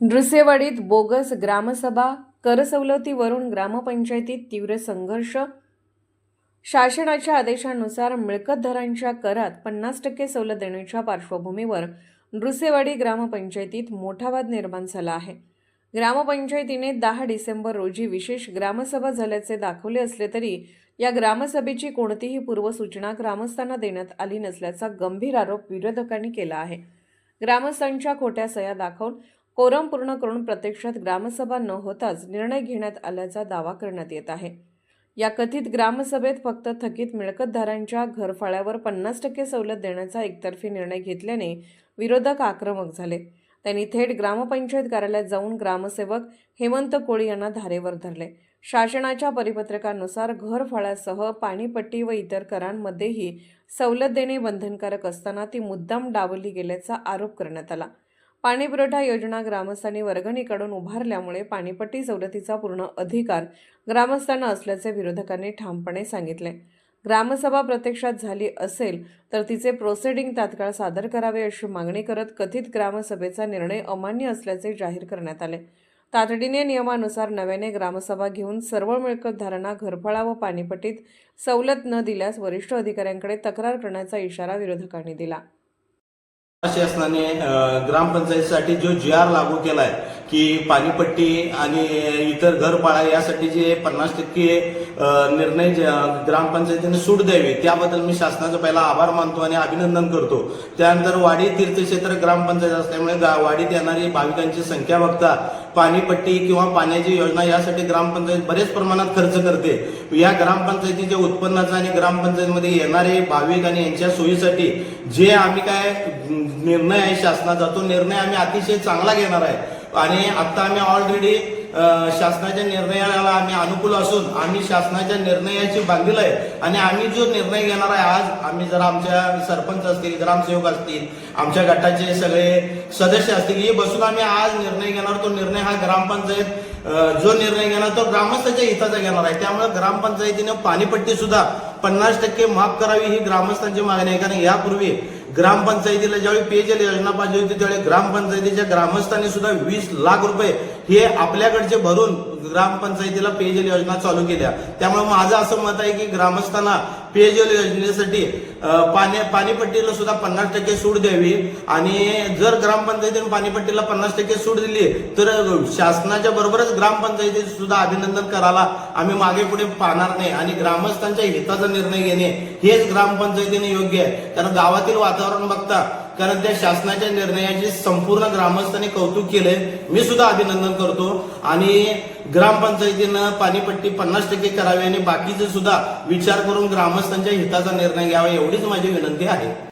नृसेवाडीत bogus ग्रामसभा कर सवलतीवरून ग्रामपंचायतीत तीव्र संघर्ष. शासनाच्या आदेशानुसार मिळकतदारांच्या करात पन्नास टक्के सवलत देण्याच्या पार्श्वभूमीवर नृसेवाडी ग्रामपंचायतीत मोठा वाद निर्माण झाला आहे. ग्रामपंचायतीने दहा डिसेंबर रोजी विशेष ग्रामसभा झाल्याचे दाखवले असले तरी या ग्रामसभेची कोणतीही पूर्वसूचना ग्रामस्थांना देण्यात आली नसल्याचा गंभीर आरोप विरोधकांनी केला आहे. ग्रामस्थांच्या खोट्या सह्या दाखवून कोरम पूर्ण करून प्रत्यक्षात ग्रामसभा न होताच निर्णय घेण्यात आल्याचा दावा करण्यात येत आहे. या कथित ग्रामसभेत फक्त थकीत मिळकतदारांच्या घरफाळ्यावर पन्नास टक्के सवलत देण्याचा एकतर्फी निर्णय घेतल्याने विरोधक आक्रमक झाले. त्यांनी थेट ग्रामपंचायत कार्यालयात जाऊन ग्रामसेवक हेमंत कोळी यांना धारेवर धरले. शासनाच्या परिपत्रकानुसार घरफाळ्यासह पाणीपट्टी व इतर करांमध्येही सवलत देणे बंधनकारक असताना ती मुद्दाम डावली गेल्याचा आरोप करण्यात आला. पाणीपुरवठा योजना ग्रामस्थांनी वर्गणीकडून उभारल्यामुळे पाणीपट्टी सवलतीचा पूर्ण अधिकार ग्रामस्थांना असल्याचे विरोधकांनी ठामपणे सांगितले. ग्रामसभा प्रत्यक्षात झाली असेल तर तिचे प्रोसिडिंग तात्काळ सादर करावे अशी मागणी करत कथित ग्रामसभेचा निर्णय अमान्य असल्याचे जाहीर करण्यात आले. तातडीने नियमानुसार नव्याने ग्रामसभा घेऊन सर्व मिळकतधारांना घरफळा व पाणीपट्टीत सवलत न दिल्यास वरिष्ठ अधिकाऱ्यांकडे तक्रार करण्याचा इशारा विरोधकांनी दिला. शासनाने ग्रामपंचायतीसाठी जो जी आर लागू केला आहे की पाणीपट्टी आणि इतर घरपाळा यासाठी जे पन्नास टक्के निर्णय ग्रामपंचायतीने सूट द्यावी त्याबद्दल मी शासनाचा पहिला आभार मानतो आणि अभिनंदन करतो. त्यानंतर वाडी तीर्थक्षेत्र ग्रामपंचायत असल्यामुळे गा- वाडीत येणारी भाविकांची संख्या बघता पाणीपट्टी किंवा पाण्याची योजना यासाठी ग्रामपंचायत बरेच प्रमाणात खर्च करते. या ग्रामपंचायतीच्या उत्पन्नाचा आणि ग्रामपंचायतीमध्ये येणारे भाविक आणि यांच्या सोयीसाठी जे आम्ही काय निर्णय आहे शासनाचा तो निर्णय आम्ही अतिशय चांगला घेणार आहे. आणि आता आम्ही ऑलरेडी शासनाच्या निर्णयाला आम्ही अनुकूल असून आम्ही शासनाच्या निर्णयाची बांधील आहे. आणि आम्ही जो निर्णय घेणार आहे आज आम्ही जर आमच्या सरपंच असतील ग्रामसेवक असतील आमच्या गटाचे सगळे सदस्य असतील हे बसून आम्ही आज निर्णय घेणार. तो निर्णय हा ग्रामपंचायत जो निर्णय घेणार तो ग्रामस्थांच्या हिताचा घेणार आहे. त्यामुळे ग्रामपंचायतीने पाणीपट्टी सुद्धा पन्नास टक्के माफ करावी ही ग्रामस्थांची मागणी आहे. कारण यापूर्वी ग्रामपंचायतीला ज्यावेळी पेयजल योजना पाहिजे होती त्यावेळी ग्रामपंचायतीच्या ग्रामस्थांनी सुद्धा वीस लाख रुपये हे आपल्याकडचे भरून ग्रामपंचायतीला पेयजल योजना चालू केल्या. त्यामुळे माझं असं मत आहे की ग्रामस्थांना पेयजल योजनेसाठी पाणी पाणीपट्टीला सुद्धा पन्नास टक्के सूट द्यावी. आणि जर ग्रामपंचायतीने पाणीपट्टीला पन्नास टक्के सूट दिली तर शासनाच्या बरोबरच ग्रामपंचायती सुद्धा अभिनंदन करायला आम्ही मागे पुढे पाहणार नाही. आणि ग्रामस्थांच्या हिताचा निर्णय घेणे हेच ग्रामपंचायतीने योग्य आहे. कारण गावातील वातावरण बघता कारण त्या शासनाच्या निर्णयाचे संपूर्ण ग्रामस्थांनी कौतुक केले मी सुद्धा अभिनंदन करतो. आणि ग्रामपंचायतीनं पाणीपट्टी पन्नास टक्के करावी आणि बाकीचे सुद्धा विचार करून ग्रामस्थांच्या हिताचा निर्णय घ्यावा एवढीच माझी विनंती आहे.